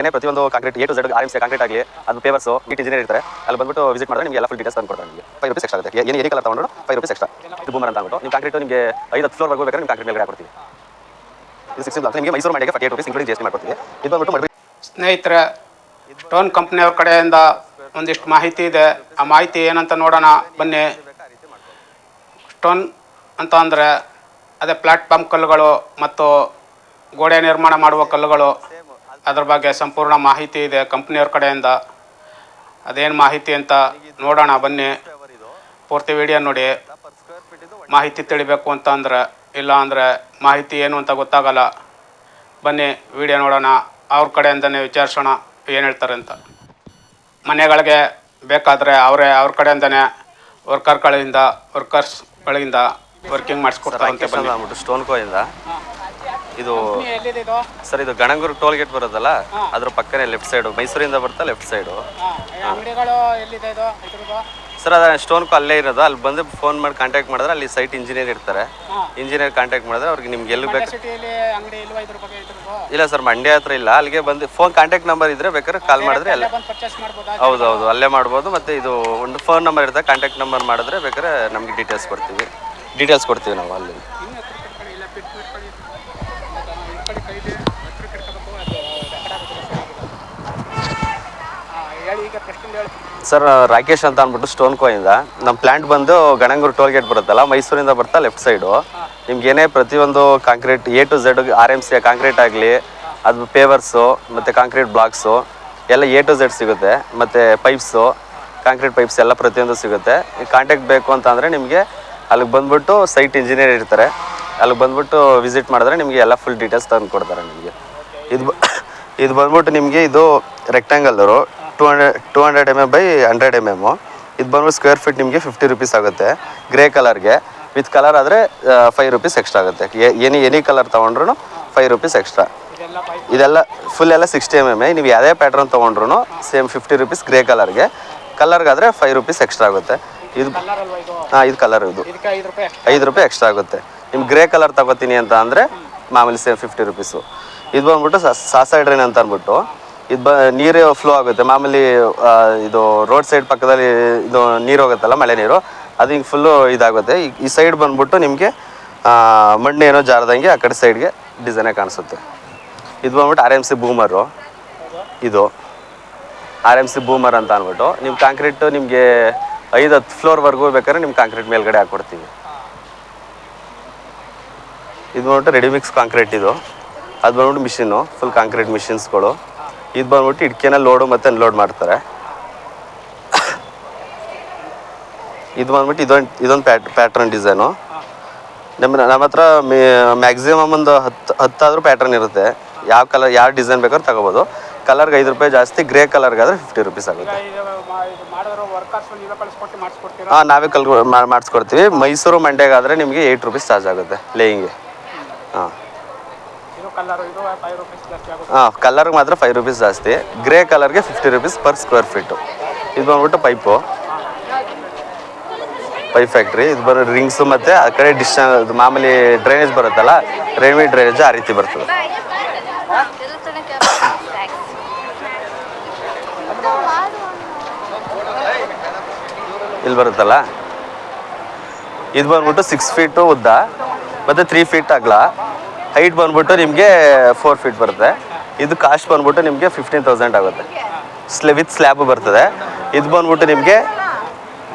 ಏನೇ ಪ್ರತಿಯೊಂದು concrete A to Z R M C concrete ಆಗಲಿ, ಅದು ಪೇವರ್ಸ್ ನೀಟ್ ಇಂಜಿನಿಯರ್ ಇರ್ತಾರೆ. ಅಲ್ಲಿ ಬಂದ್ಬಿಟ್ಟು ವಿಸಿಟ್ ಮಾಡಿದ್ರೆ ನಿಮಗೆ ಎಲ್ಲ ಫುಲ್ ಡೀಟೇಲ್ಸ್ ತಂದು ಕೊಡ್ತಾರೆ ನಿಮಗೆ. ಫೈವ್ ರುಪೀಸ್ ಎಕ್ಸ್ಟ್ರಾ ಆಗುತ್ತೆ. ಏನು ಕಲರ್ ತಗೊಂಡ್ರು? ಫೈವ್ ರುಪೀಸ್ ಎಕ್ಸ್ಟ್ರಾ ಇದು ಬೂಮರ್ ಅಂತ ಅಂದ್ಬಿಟ್ಟು ನೀವು ಕಾಂಕ್ರೀಟ್ ನಿಮಗೆ ಐದು, ಹತ್ತು ಫ್ಲೋರ್ ಬೇಕಾದ್ರೆ ನೀವು ಕಾಂಕ್ರೀಟ್ ಮೇಲೆ ಹಾಕೊಡ್ತೀವಿ ಇದು ಸಿಕ್ಸ್ ನಿಮಗೆ Mysuru ಮಾಡಿಗೆ forty eight rupees including G S T ಮಾಡ್ಕೊಡ್ತೀವಿ. ಇದು ಬಂದ್ಬಿಟ್ಟು ಸ್ನೇಹಿತರೆ ಸ್ಟೋನ್ ಕಂಪ್ನಿಯವ್ರ ಕಡೆಯಿಂದ ಒಂದಿಷ್ಟು ಮಾಹಿತಿ ಇದೆ. ಆ ಮಾಹಿತಿ ಏನಂತ ನೋಡೋಣ. ಬನ್ನಿ. ಸ್ಟೋನ್ ಅಂತ ಅಂದರೆ ಅದೇ ಪ್ಲಾಟ್ಫಾರ್ಮ್ ಕಲ್ಲುಗಳು ಮತ್ತು ಗೋಡೆ ನಿರ್ಮಾಣ ಮಾಡುವ ಕಲ್ಲುಗಳು. ಅದ್ರ ಬಗ್ಗೆ ಸಂಪೂರ್ಣ ಮಾಹಿತಿ ಇದೆ ಕಂಪ್ನಿಯವ್ರ ಕಡೆಯಿಂದ. ಅದೇನು ಮಾಹಿತಿ ಅಂತ ನೋಡೋಣ ಬನ್ನಿ. ಪೂರ್ತಿ ವಿಡಿಯೋ ನೋಡಿ. ಮಾಹಿತಿ ತಿಳಿಬೇಕು ಅಂತ ಅಂದರೆ ಇಲ್ಲ ಅಂದರೆ ಮಾಹಿತಿ ಏನು ಅಂತ ಗೊತ್ತಾಗಲ್ಲ. ಬನ್ನಿ ವಿಡಿಯೋ ನೋಡೋಣ. ಅವ್ರ ಕಡೆಯಿಂದನೇ ವಿಚಾರಿಸೋಣ ಏನು ಹೇಳ್ತಾರೆ ಅಂತ. ಮನೆಗಳಿಗೆ ಬೇಕಾದರೆ ಅವರೇ ಅವ್ರ ಕಡೆಯಿಂದನೇ ವರ್ಕರ್ಗಳಿಂದ ವರ್ಕರ್ಸ್ಗಳಿಂದ ವರ್ಕಿಂಗ್ ಮಾಡಿಸ್ಕೊಡ್ತಾರೆ ಸ್ಟೋನ್ ಕೋಯಿಂದ ಇದು ಸರ್ ಇದು ಗಣಂಗೂರು ಟೋಲ್ ಗೇಟ್ ಬರೋದಲ್ಲ ಅದ್ರ ಪಕ್ಕನೇ ಲೆಫ್ಟ್ ಸೈಡು ಮೈಸೂರಿಂದ ಬರ್ತಾ ಲೆಫ್ಟ್ ಸೈಡು ಸರ್ ಅದ ಸ್ಟೋನ್ ಅಲ್ಲೇ ಇರೋದು. ಅಲ್ಲಿ ಬಂದು ಫೋನ್ ಮಾಡಿ ಕಾಂಟ್ಯಾಕ್ಟ್ ಮಾಡಿದ್ರೆ ಅಲ್ಲಿ ಸೈಟ್ ಇಂಜಿನಿಯರ್ ಇರ್ತಾರೆ. ಇಂಜಿನಿಯರ್ ಕಾಂಟ್ಯಾಕ್ಟ್ ಮಾಡಿದ್ರೆ ಅವ್ರಿಗೆ ನಿಮ್ಗೆ ಎಲ್ಲಿ ಬೇಕು ಇಲ್ಲ ಸರ್ ಮಂಡ್ಯ ಹತ್ರ ಇಲ್ಲ. ಅಲ್ಲಿಗೆ ಬಂದು ಫೋನ್ ಕಾಂಟ್ಯಾಕ್ಟ್ ನಂಬರ್ ಇದ್ರೆ ಬೇಕಾದ್ರೆ ಕಾಲ್ ಮಾಡಿದ್ರೆ ಅಲ್ಲೇ ಹೌದು ಹೌದು ಅಲ್ಲೇ ಮಾಡ್ಬೋದು. ಮತ್ತೆ ಇದು ಒಂದು ಫೋನ್ ನಂಬರ್ ಇರುತ್ತೆ ಕಾಂಟ್ಯಾಕ್ಟ್ ನಂಬರ್ ಮಾಡಿದ್ರೆ ಬೇಕಾದ್ರೆ ನಮಗೆ ಡೀಟೇಲ್ಸ್ ಕೊಡ್ತೀವಿ. ಡೀಟೇಲ್ಸ್ ಕೊಡ್ತೀವಿ ನಾವು ಅಲ್ಲಿ. ಸರ್, ರಾಕೇಶ್ ಅಂತ ಅಂದ್ಬಿಟ್ಟು ಸ್ಟೋನ್ ಕೋಯಿಂದ ನಮ್ಮ ಪ್ಲಾಂಟ್ ಬಂದು ಗಣಂಗೂರು ಟೋಲ್ ಗೇಟ್ ಬರುತ್ತಲ್ಲ, ಮೈಸೂರಿಂದ ಬರ್ತಾ ಲೆಫ್ಟ್ ಸೈಡು ನಿಮ್ಗೆ ಏನೇ ಪ್ರತಿಯೊಂದು concrete A to Z R M C concrete ಆಗಲಿ, ಅದು ಪೇವರ್ಸು ಮತ್ತು ಕಾಂಕ್ರೀಟ್ ಬ್ಲಾಕ್ಸು ಎಲ್ಲ ಎ ಟು ಝೆಡ್ ಸಿಗುತ್ತೆ, ಮತ್ತು ಪೈಪ್ಸು ಕಾಂಕ್ರೀಟ್ ಪೈಪ್ಸ್ ಎಲ್ಲ ಪ್ರತಿಯೊಂದು ಸಿಗುತ್ತೆ. ಕಾಂಟ್ಯಾಕ್ಟ್ ಬೇಕು ಅಂತ ಅಂದರೆ ನಿಮಗೆ ಅಲ್ಲಿಗೆ ಬಂದ್ಬಿಟ್ಟು ಸೈಟ್ ಇಂಜಿನಿಯರ್ ಇರ್ತಾರೆ. ಅಲ್ಲಿಗೆ ಬಂದ್ಬಿಟ್ಟು ವಿಸಿಟ್ ಮಾಡಿದ್ರೆ ನಿಮಗೆ ಎಲ್ಲ ಫುಲ್ ಡೀಟೇಲ್ಸ್ ತಂದು ಕೊಡ್ತಾರೆ ನಿಮಗೆ. ಇದು ಇದು ಬಂದ್ಬಿಟ್ಟು ನಿಮಗೆ ಇದು ರೆಕ್ಟ್ಯಾಂಗಲ್ದರು two hundred two hundred M M by hundred M M ಇದು ಬಂದ್ಬಿಟ್ಟು ಸ್ಕ್ವೇರ್ ಫೀಟ್ ನಿಮಗೆ ಫಿಫ್ಟಿ ರುಪೀಸ್ ಆಗುತ್ತೆ ಗ್ರೇ ಕಲರ್ಗೆ ವಿತ್ ಕಲರ್ ಆದರೆ ಫೈವ್ ರುಪೀಸ್ ಎಕ್ಸ್ಟ್ರಾ ಆಗುತ್ತೆ. ಎನಿ ಎನಿ ಕಲರ್ ತೊಗೊಂಡ್ರು ಫೈವ್ ರುಪೀಸ್ ಎಕ್ಸ್ಟ್ರಾ ಇದೆಲ್ಲ ಫುಲ್ ಎಲ್ಲ ಸಿಕ್ಸ್ಟಿ ಎಂ ಎಂ ನೀವು ಯಾವುದೇ ಪ್ಯಾಟ್ರನ್ ತೊಗೊಂಡ್ರು ಸೇಮ್ ಫಿಫ್ಟಿ ರುಪೀಸ್ ಗ್ರೇ ಕಲರ್ಗೆ ಕಲರ್ಗಾದರೆ ಫೈವ್ ರುಪೀಸ್ ಎಕ್ಸ್ಟ್ರಾ ಆಗುತ್ತೆ. ಇದು, ಹಾಂ, ಇದು ಕಲರ್ ಇದು. ಐದು ರೂಪಾಯಿ ಎಕ್ಸ್ಟ್ರಾ ಆಗುತ್ತೆ. ನಿಮ್ಗೆ ಗ್ರೇ ಕಲರ್ ತಗೋತೀನಿ ಅಂತ ಅಂದರೆ ಮಾಮೂಲಿ ಸೇಮ್ ಫಿಫ್ಟಿ ರುಪೀಸು ಇದು ಬಂದ್ಬಿಟ್ಟು ಸಾಸಾ ಡ್ರೈನ್ ಅಂತ ಅಂದ್ಬಿಟ್ಟು ಇದು ಬ, ನೀರು ಫ್ಲೋ ಆಗುತ್ತೆ. ಮಾಮೂಲಿ ಇದು ರೋಡ್ ಸೈಡ್ ಪಕ್ಕದಲ್ಲಿ ಇದು ನೀರು ಹೋಗುತ್ತಲ್ಲ, ಮಳೆ ನೀರು, ಅದು ಹಿಂಗೆ ಫುಲ್ಲು ಇದಾಗುತ್ತೆ. ಈ- ಈ ಸೈಡ್ ಬಂದ್ಬಿಟ್ಟು ನಿಮಗೆ ಮಣ್ಣು ಏನೋ ಜಾರದಂಗೆ ಆ ಕಡೆ ಸೈಡ್ಗೆ ಡಿಸೈನೇ ಕಾಣಿಸುತ್ತೆ. ಇದು ಬಂದ್ಬಿಟ್ಟು ಆರ್ ಎಂ ಸಿ ಬೂಮರು ಇದು ಆರ್ ಎಂ ಸಿ ಬೂಮರ್ ಅಂತ ಅಂದ್ಬಿಟ್ಟು ನಿಮ್ಮ ಕಾಂಕ್ರೀಟು ನಿಮಗೆ ಐದು, ಹತ್ತು ಫ್ಲೋರ್ವರೆಗೂ ಬೇಕಾದ್ರೆ ನಿಮ್ಮ ಕಾಂಕ್ರೀಟ್ ಮೇಲ್ಗಡೆ ಹಾಕ್ಕೊಡ್ತೀವಿ ಇದು ಬಂದ್ಬಿಟ್ಟು ರೆಡಿಮಿಕ್ಸ್ ಕಾಂಕ್ರೀಟ್ ಇದು. ಅದು ಬಂದ್ಬಿಟ್ಟು ಮಿಷಿನ್ನು ಫುಲ್ ಕಾಂಕ್ರೀಟ್ ಮಿಷಿನ್ಸ್ಗಳು ಇದು ಬಂದ್ಬಿಟ್ಟು ಇಟ್ಕೆನ ಲೋಡು ಮತ್ತು ಅನ್ಲೋಡ್ ಮಾಡ್ತಾರೆ. ಇದು ಬಂದ್ಬಿಟ್ಟು ಇದೊಂದು ಇದೊಂದು ಪ್ಯಾಟ್ ಪ್ಯಾಟ್ರನ್ ಡಿಸೈನು ನಮ್ಮ ನಮ್ಮ ಹತ್ರ ಮ್ಯಾಕ್ಸಿಮಮ್ ಒಂದು ಹತ್ತು ಹತ್ತಾದರೂ ಪ್ಯಾಟ್ರನ್ ಇರುತ್ತೆ. ಯಾವ ಕಲರ್ ಯಾವ ಡಿಸೈನ್ ಬೇಕಾದ್ರೂ ತಗೋಬೋದು. ಕಲರ್ಗೆ ಐದು ರೂಪಾಯಿ ಜಾಸ್ತಿ ಗ್ರೇ ಆದ್ರೆ ಫಿಫ್ಟಿ ರುಪೀಸ್ ಆಗುತ್ತೆ. ಹಾಂ ನಾವೇ ಕಲ್ ಮಾಡಿಸ್ಕೊಡ್ತೀವಿ. ಮೈಸೂರು ಮಂಡ್ಯಗಾದರೆ ನಿಮಗೆ ಏಯ್ಟ್ ರುಪೀಸ್ ಚಾರ್ಜ್ ಆಗುತ್ತೆ ಲೇಯಿಂಗ್ಗೆ ಹಾಂ. ಹಾಂ ಕಲರ್ಗೆ ಮಾತ್ರ ಫೈವ್ ರುಪೀಸ್ ಜಾಸ್ತಿ. Grey ಕಲರ್ಗೆ fifty rupees per square feet ಇದು ಬಂದ್ಬಿಟ್ಟು ಪೈಪು ಪೈಪ್ ಫ್ಯಾಕ್ಟ್ರಿ ಇದು ಬರೋ ರಿಂಗ್ಸು ಮತ್ತು ಆ ಕಡೆ ಡಿಶ್ ಮಾಮೂಲಿ ಡ್ರೈನೇಜ್ ಬರುತ್ತಲ್ಲ ರೈಲ್ವೆ ಡ್ರೈನೇಜ್ ಆ ರೀತಿ ಬರ್ತದೆ. ಇಲ್ಲಿ ಬರುತ್ತಲ್ಲ? ಇದು ಬಂದ್ಬಿಟ್ಟು ಸಿಕ್ಸ್ ಫೀಟು ಉದ್ದ, ಮತ್ತು ತ್ರೀ ಫೀಟ್ ಅಗಲ. ಹೈಟ್ ಬಂದ್ಬಿಟ್ಟು ನಿಮಗೆ ಫೋರ್ ಫೀಟ್ ಬರುತ್ತೆ. ಇದು ಕಾಸ್ಟ್ ಬಂದ್ಬಿಟ್ಟು ನಿಮಗೆ ಫಿಫ್ಟೀನ್ ತೌಸಂಡ್ ಆಗುತ್ತೆ. ಸ್ಲೆ ವಿತ್ ಸ್ಲ್ಯಾಬ್ ಬರ್ತದೆ. ಇದು ಬಂದ್ಬಿಟ್ಟು ನಿಮಗೆ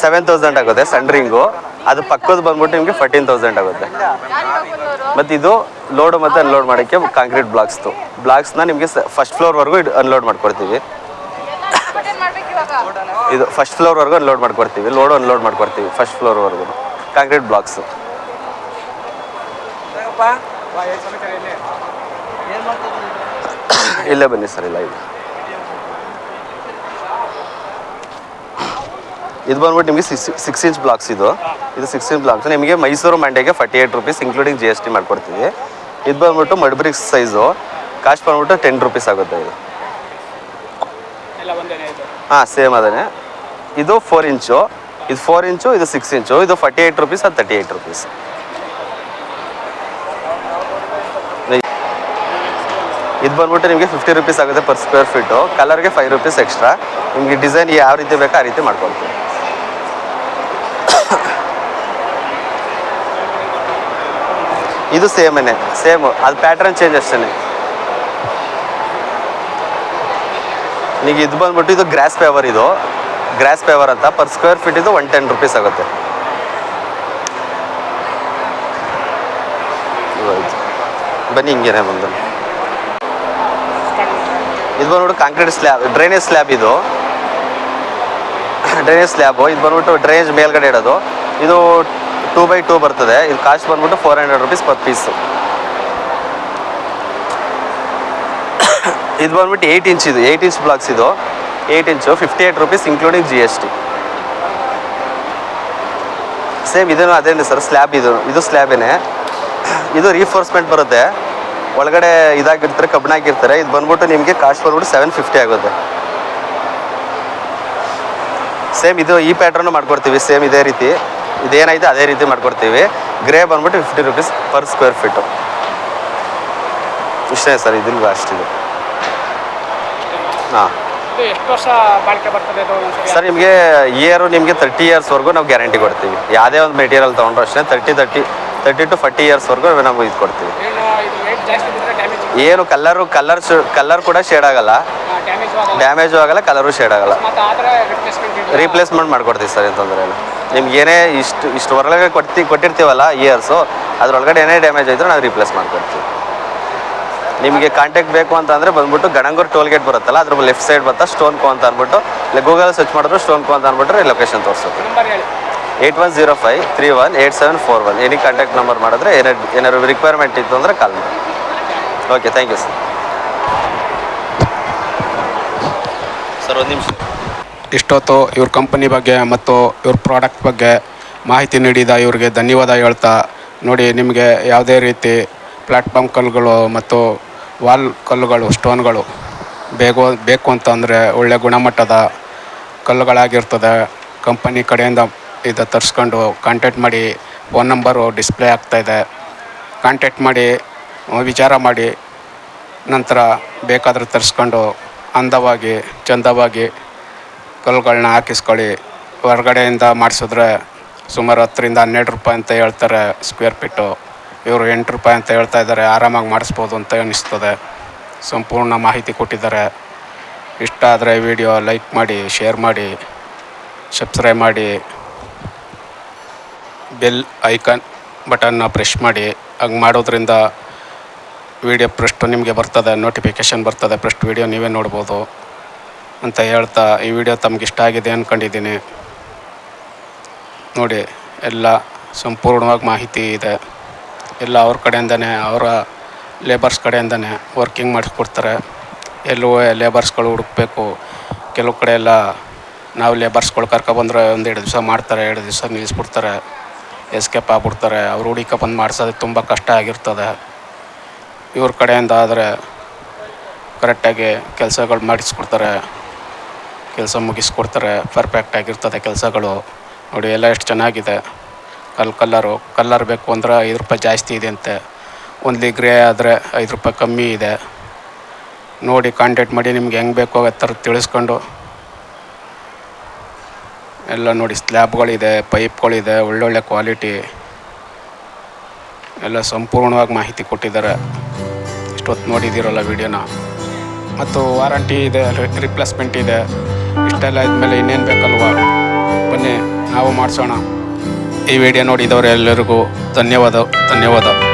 ಸೆವೆನ್ ತೌಸಂಡ್ ಆಗುತ್ತೆ ಸಂಡ್ರಿಂಗು ರಿಂಗು ಅದು ಪಕ್ಕದ ಬಂದ್ಬಿಟ್ಟು ನಿಮಗೆ ಫರ್ಟೀನ್ ತೌಸಂಡ್ ಆಗುತ್ತೆ. ಮತ್ತು ಇದು ಲೋಡ್ ಮತ್ತು ಅನ್ಲೋಡ್ ಮಾಡೋಕ್ಕೆ ಕಾಂಕ್ರೀಟ್ ಬ್ಲಾಕ್ಸ್ದು ಬ್ಲಾಕ್ಸ್ನ ನಿಮಗೆ ಫಸ್ಟ್ ಫ್ಲೋರ್ವರೆಗೂ ಅನ್ಲೋಡ್ ಮಾಡ್ಕೊಡ್ತೀವಿ. ಇದು ಫಸ್ಟ್ ಫ್ಲೋರ್ವರೆಗೂ ಅನ್ಲೋಡ್ ಮಾಡ್ಕೊಡ್ತೀವಿ. ಲೋಡು ಅನ್ಲೋಡ್ ಮಾಡ್ಕೊಡ್ತೀವಿ ಫಸ್ಟ್ ಫ್ಲೋರ್ವರೆಗೂ ಕಾಂಕ್ರೀಟ್ ಬ್ಲಾಕ್ಸು ಇಲ್ಲೇ? ಬನ್ನಿ ಸರ್ ಇಲ್ಲ ಇದು ಇದು ಬಂದ್ಬಿಟ್ಟು ನಿಮಗೆ ಸಿಕ್ಸ್ ಸಿಕ್ಸ್ ಇಂಚ್ ಬ್ಲಾಕ್ಸ್ ಇದು. ಇದು ಸಿಕ್ಸ್ ಇಂಚ್ ಬ್ಲಾಕ್ಸ್ ನಿಮಗೆ Mysuru ಮಂಡೆಗೆ forty eight rupees including G S T ಮಾಡ್ಕೊಡ್ತೀವಿ. ಇದು ಬಂದ್ಬಿಟ್ಟು ಮಡ್ಬ್ರಿಕ್ಸ್ ಸೈಜು ಕಾಸ್ಟ್ ಬಂದ್ಬಿಟ್ಟು ಟೆನ್ ರುಪೀಸ್ ಆಗುತ್ತೆ ಇದು. ಹಾಂ ಸೇಮ್ ಅದೇ ಇದು ಫೋರ್ ಇಂಚು ಇದು ಫೋರ್ ಇಂಚು ಇದು ಸಿಕ್ಸ್ ಇಂಚು ಇದು ಫಾರ್ಟಿ ಏಯ್ಟ್ ರುಪೀಸ್ ಅದು ತರ್ಟಿ ಏಯ್ಟ್ ರುಪೀಸ್ ಇದು ಬಂದ್ಬಿಟ್ಟು ನಿಮಗೆ ಫಿಫ್ಟಿ ರುಪೀಸ್ ಆಗುತ್ತೆ ಪರ್ ಸ್ಕ್ವೇರ್ ಫೀಟು ಕಲರ್ಗೆ ಫೈವ್ ರುಪೀಸ್ ಎಕ್ಸ್ಟ್ರಾ ನಿಮಗೆ ಡಿಸೈನ್ ಯಾವ ರೀತಿ ಬೇಕೋ ಆ ರೀತಿ ಮಾಡ್ಕೊಳ್ತೀವಿ. ಇದು ಸೇಮೇ ಸೇಮ್ ಅದು ಪ್ಯಾಟ್ರನ್ ಚೇಂಜ್ ಅಷ್ಟೇ ನೀವು ಇದು ಬಂದ್ಬಿಟ್ಟು ಇದು ಗ್ರಾಸ್ ಪೇವರ್ ಇದು. ಗ್ರಾಸ್ ಪೇವರ್ ಅಂತ ಪರ್ ಸ್ಕ್ವೇರ್ ಫೀಟ್ ಇದು ಒನ್ ಟೆನ್ ರುಪೀಸ್ ಆಗುತ್ತೆ. ಬನ್ನಿ ಹಿಂಗೇನೆ ಬಂದು. ಇದು ಬಂದ್ಬಿಟ್ಟು ಕಾಂಕ್ರೀಟ್ ಸ್ಲ್ಯಾಬ್, ಡ್ರೈನೇಜ್ ಸ್ಲ್ಯಾಬ್ ಇದು. ಡ್ರೈನೇಜ್ ಸ್ಲ್ಯಾಬು, ಇದು ಬಂದ್ಬಿಟ್ಟು ಡ್ರೈನೇಜ್ ಮೇಲ್ಗಡೆ ಇಡೋದು. ಇದು ಟೂ ಬೈ ಟೂ ಬರ್ತದೆ. ಇದು ಕಾಸ್ಟ್ ಬಂದ್ಬಿಟ್ಟು four hundred rupees per piece ಇದು ಬಂದ್ಬಿಟ್ಟು ಏಯ್ಟ್ ಇಂಚ್ ಇದು ಏಯ್ಟ್ ಇಂಚ್ ಬ್ಲಾಕ್ಸ್ ಇದು. Eight inch fifty eight rupees including G S T same ಇದೇನು ಅದೇನೆ ಸರ್ ಸ್ಲ್ಯಾಬ್ ಇದು ಇದು ಸ್ಲ್ಯಾಬೇನೆ. ಇದು ರೀಫೋರ್ಸ್ಮೆಂಟ್ ಬರುತ್ತೆ. ಒಳಗಡೆ ಇದಾಗಿರ್ತಾರೆ ಕಬ್ಬಿಣಾಗಿರ್ತಾರೆ. ಇದು ಬಂದ್ಬಿಟ್ಟು ನಿಮಗೆ ಕಾಸ್ಟ್ ಬಂದ್ಬಿಟ್ಟು ಸೆವೆನ್ ಫಿಫ್ಟಿ ಆಗುತ್ತೆ. ಸೇಮ್ ಇದು ಈ ಪ್ಯಾಟ್ರನ್ನು ಮಾಡ್ಕೊಡ್ತೀವಿ ಸೇಮ್ ಇದೇ ರೀತಿ. ಇದೇನೈತೆ ಅದೇ ರೀತಿ ಮಾಡ್ಕೊಡ್ತೀವಿ. ಗ್ರೇ ಬಂದ್ಬಿಟ್ಟು fifty rupees per square feet ಇಷ್ಟೇ ಸರ್ ಇದಿಲ್ಲ ಅಷ್ಟಿದೆ ಹಾಂ. ಸರ್? ನಿಮಗೆ ಇಯರು ನಿಮಗೆ ತರ್ಟಿ ಇಯರ್ಸ್ವರೆಗೂ ನಾವು ಗ್ಯಾರಂಟಿ ಕೊಡ್ತೀವಿ. ಯಾವುದೇ ಒಂದು ಮೆಟೀರಿಯಲ್ ತೊಗೊಂಡ್ರು ಅಷ್ಟೇ thirty thirty thirty to forty ಇಯರ್ಸ್ವರೆಗೂ ನಾವು ಇದು ಕೊಡ್ತೀವಿ ಏನು ಏನು ಕಲರು ಕಲರ್ ಕಲರ್ ಕೂಡ ಶೇಡ್ ಆಗಲ್ಲ. ಡ್ಯಾಮೇಜ್ ಆಗಲ್ಲ. ಕಲರು ಶೇಡ್ ಆಗಲ್ಲ. ರಿಪ್ಲೇಸ್ಮೆಂಟ್ ಮಾಡ್ಕೊಡ್ತೀವಿ ಸರ್ ಅಂತಂದ್ರೆ ತೊಂದರೆ ಇಲ್ಲ. ನಿಮ್ಗೆ ಏನೇ ಇಷ್ಟು ಇಷ್ಟು ಹೊರಗಡೆ ಕೊಡ್ತಿ ಕೊಟ್ಟಿರ್ತೀವಲ್ಲ ಇಯರ್ಸು ಅದ್ರೊಳಗಡೆ ಏನೇ ಡ್ಯಾಮೇಜ್ ಆಯಿತು ನಾವು ರೀಪ್ಲೇಸ್ ಮಾಡ್ಕೊಡ್ತೀವಿ. ನಿಮಗೆ ಕಾಂಟ್ಯಾಕ್ಟ್ ಬೇಕು ಅಂತ ಅಂದರೆ ಬಂದ್ಬಿಟ್ಟು ಗಣಂಗೂರು ಟೋಲ್ ಗೇಟ್ ಬರುತ್ತಲ್ಲ ಅದ್ರ ಲೆಫ್ಟ್ ಸೈಡ್ ಬರ್ತಾ ಸ್ಟೋನ್ ಕೋ ಅಂತ ಅಂದ್ಬಿಟ್ಟು ಇಲ್ಲ ಗೂಗಲ್ ಸರ್ಚ್ ಮಾಡಿದ್ರು ಸ್ಟೋನ್ ಕೋ ಅಂತ ಅಂದ್ಬಿಟ್ರೆ ಲೊಕೇಶನ್ ತೋರಿಸುತ್ತೆ. Eight one zero five three one eight seven four one. Any contact number ಮಾಡಿದ್ರೆ ಏನೇ ಏನಾದ್ರು ರಿಕ್ವೈರ್ಮೆಂಟ್ ಇತ್ತು ಅಂದರೆ ಕಾಲ್ ಮಾಡಿ. Okay thank you sir sir ಒಂದು ನಿಮಿಷ. ಇಷ್ಟೊತ್ತು ಇವ್ರ ಕಂಪನಿ ಬಗ್ಗೆ ಮತ್ತು ಇವ್ರ ಪ್ರಾಡಕ್ಟ್ ಬಗ್ಗೆ ಮಾಹಿತಿ ನೀಡಿದ ಇವ್ರಿಗೆ ಧನ್ಯವಾದ ಹೇಳ್ತಾ ನೋಡಿ ನಿಮಗೆ ಯಾವುದೇ ರೀತಿ ಪ್ಲಾಟ್ಫಾರ್ಮ್ ಕಲ್ಲುಗಳು ಮತ್ತು ವಾಲ್ ಕಲ್ಲುಗಳು ಸ್ಟೋನ್ಗಳು ಬೇಗ ಬೇಕು ಅಂತಂದರೆ ಒಳ್ಳೆ ಗುಣಮಟ್ಟದ ಕಲ್ಲುಗಳಾಗಿರ್ತದೆ. ಕಂಪನಿ ಕಡೆಯಿಂದ ಇದು ತರಿಸ್ಕೊಂಡು ಕಾಂಟ್ಯಾಕ್ಟ್ ಮಾಡಿ ಫೋನ್ ನಂಬರು ಡಿಸ್ಪ್ಲೇ ಆಗ್ತಾಯಿದೆ ಕಾಂಟ್ಯಾಕ್ಟ್ ಮಾಡಿ, ವಿಚಾರ ಮಾಡಿ, ನಂತರ ಬೇಕಾದರೆ ತರಿಸ್ಕೊಂಡು ಅಂದವಾಗಿ, ಚಂದವಾಗಿ ಕಲ್ಲುಗಳನ್ನ ಹಾಕಿಸ್ಕೊಳ್ಳಿ. ಹೊರಗಡೆಯಿಂದ ಮಾಡಿಸಿದ್ರೆ ಸುಮಾರು ಹತ್ತರಿಂದ ಹನ್ನೆರಡು ರೂಪಾಯಿ ಅಂತ ಹೇಳ್ತಾರೆ ಸ್ಕ್ವೇರ್ ಫೀಟು ಇವರು ಎಂಟು ರೂಪಾಯಿ ಅಂತ ಹೇಳ್ತಾ ಇದ್ದಾರೆ, ಆರಾಮಾಗಿ ಮಾಡಿಸ್ಬೋದು ಅಂತ ಅನ್ನಿಸ್ತದೆ. ಸಂಪೂರ್ಣ ಮಾಹಿತಿ ಕೊಟ್ಟಿದ್ದಾರೆ. ಇಷ್ಟ ಆದರೆ ವಿಡಿಯೋ ಲೈಕ್ ಮಾಡಿ ಶೇರ್ ಮಾಡಿ ಸಬ್ಸ್ಕ್ರೈಬ್ ಮಾಡಿ. ಬೆಲ್ ಐಕಾನ್ ಬಟನ್ನ ಪ್ರೆಸ್ ಮಾಡಿ, ಹಂಗೆ ಮಾಡೋದ್ರಿಂದ ವಿಡಿಯೋ ಪ್ರೆಸ್ಟ್ ನಿಮಗೆ ಬರ್ತದೆ ನೋಟಿಫಿಕೇಶನ್ ಬರ್ತದೆ ಪ್ರೆಸ್ಟ್ ವಿಡಿಯೋ ನೀವೇ ನೋಡ್ಬೋದು ಅಂತ ಹೇಳ್ತಾ ಈ ವಿಡಿಯೋ ತಮ್ಗೆ ಇಷ್ಟ ಆಗಿದೆ ಅಂದ್ಕೊಂಡಿದ್ದೀನಿ ನೋಡಿ, ಎಲ್ಲ ಸಂಪೂರ್ಣವಾಗಿ ಮಾಹಿತಿ ಇದೆ. ಎಲ್ಲ ಅವ್ರ ಕಡೆಯಿಂದನೇ, ಅವರ ಲೇಬರ್ಸ್ ಕಡೆಯಿಂದನೇ ವರ್ಕಿಂಗ್ ಮಾಡಿಸ್ಕೊಡ್ತಾರೆ ಎಲ್ಲೂ ಲೇಬರ್ಸ್ಗಳು ಹುಡುಕ್ಬೇಕು. ಕೆಲವು ಕಡೆ ಎಲ್ಲ ನಾವು ಲೇಬರ್ಸ್ಗಳು ಕರ್ಕೊಬಂದ್ರೆ ಒಂದು ಎರಡು ದಿವಸ ಮಾಡ್ತಾರೆ, ಎರಡು ದಿವಸ ನಿಲ್ಲಿಸ್ಬಿಡ್ತಾರೆ. ಎಸ್ಕೇಪ್ ಆಗ್ಬಿಡ್ತಾರೆ. ಅವ್ರು ಹುಡುಕ ಬಂದು ಮಾಡಿಸೋದು ತುಂಬ ಕಷ್ಟ ಆಗಿರ್ತದೆ. ಇವ್ರ ಕಡೆಯಿಂದ ಆದರೆ ಕರೆಕ್ಟಾಗಿ ಕೆಲಸಗಳು ಮಾಡಿಸ್ಕೊಡ್ತಾರೆ. ಕೆಲಸ ಮುಗಿಸ್ಕೊಡ್ತಾರೆ. ಪರ್ಫೆಕ್ಟ್ ಆಗಿರ್ತದೆ ಕೆಲಸಗಳು. ನೋಡಿ, ಎಲ್ಲ ಎಷ್ಟು ಚೆನ್ನಾಗಿದೆ. ಕಲ್ ಕಲ್ಲರು, ಕಲ್ಲರ್ ಬೇಕು ಅಂದ್ರೆ ಐದು ರೂಪಾಯಿ ಜಾಸ್ತಿ ಇದೆ ಅಂತೆ. ಒಂದು ಗ್ರೇ ಆದರೆ ಐದು ರೂಪಾಯಿ ಕಮ್ಮಿ ಇದೆ. ನೋಡಿ ಕಾಂಟ್ಯಾಕ್ಟ್ ಮಾಡಿ ನಿಮ್ಗೆ ಹೆಂಗೆ ಬೇಕೋ ಆ ತಿಳಿಸ್ಕೊಂಡು ಎಲ್ಲ ನೋಡಿ ಸ್ಲ್ಯಾಬ್ಗಳಿದೆ, ಪೈಪ್ಗಳಿದೆ, ಒಳ್ಳೊಳ್ಳೆ ಕ್ವಾಲಿಟಿ. ಎಲ್ಲ ಸಂಪೂರ್ಣವಾಗಿ ಮಾಹಿತಿ ಕೊಟ್ಟಿದ್ದಾರೆ. ಇಷ್ಟೊತ್ತು ನೋಡಿದ್ದೀರಲ್ಲ ವಿಡಿಯೋನ. ಮತ್ತು ವಾರಂಟಿ ಇದೆ ರಿಪ್ಲೇಸ್ಮೆಂಟ್ ಇದೆ. ಇಷ್ಟೆಲ್ಲ ಇದ್ಮೇಲೆ ಇನ್ನೇನು ಬೇಕಲ್ವಾ? ಬನ್ನಿ, ನಾವು ಮಾಡಿಸೋಣ. ಈ ವಿಡಿಯೋ ನೋಡಿದವರೆಲ್ಲರಿಗೂ ಧನ್ಯವಾದ ಧನ್ಯವಾದ.